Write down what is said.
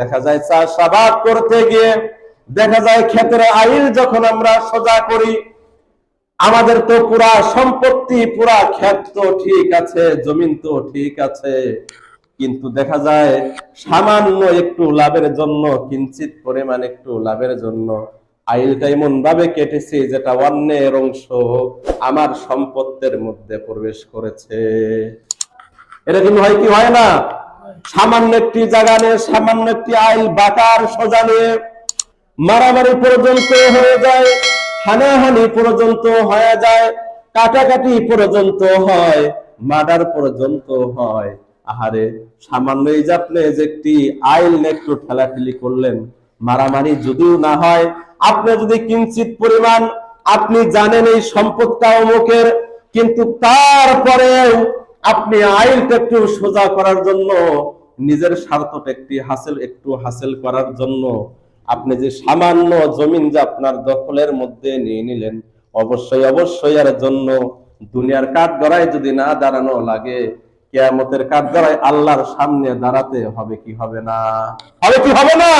দেখা যায় চাষাবাদ করতে গিয়ে দেখা যায় ক্ষেতের আইল যখন আমরা সোজা করি, আমাদের তো পুরা সম্পত্তি, পুরা ক্ষেত তো ঠিক আছে, জমিন তো ঠিক আছে। কিন্তু দেখা যায় সামান্য একটু লাভের জন্য, কিঞ্চিত পরিমাণ একটু লাভের জন্য আইলটা এমন ভাবে কেটেছি যেটা অন্যের অংশ আমার সম্পত্তির মধ্যে প্রবেশ করেছে। এটা কিন্তু হয় কি, হয় না? সামান্য একটি জায়গা নিয়ে সামান্য একটি আইল বাকার সোজা মারামারি পর্যন্ত হয়ে যায়, হানাহানি পর্যন্ত হয়ে যায়, কাটাকাটি পর্যন্ত হয়, মার্ডার পর্যন্ত হয়। আহারে সামান্য এই যে যে একটি আইল একটু ঠেলাঠেলি করলেন, মারামারি যদিও না হয়, আপনি যদি কিঞ্চিত পরিমাণ, আপনি জানেন এই সম্পদটা অমুকের, কিন্তু তারপরেও আপনি আইলটা একটু সোজা করার জন্য, নিজের স্বার্থটা একটি হাসিল, একটু হাসিল করার জন্য আপনি যে সামান্য জমিন যে আপনার দখলের মধ্যে নিয়ে নিলেন, অবশ্যই অবশ্যই এর জন্য দুনিয়ার কাঠ গড়ায় যদি না দাঁড়ানো লাগে, কেয়ামতের কাঠ গড়ায় আল্লাহর সামনে দাঁড়াতে হবে কি হবে না? হবে কি হবে না?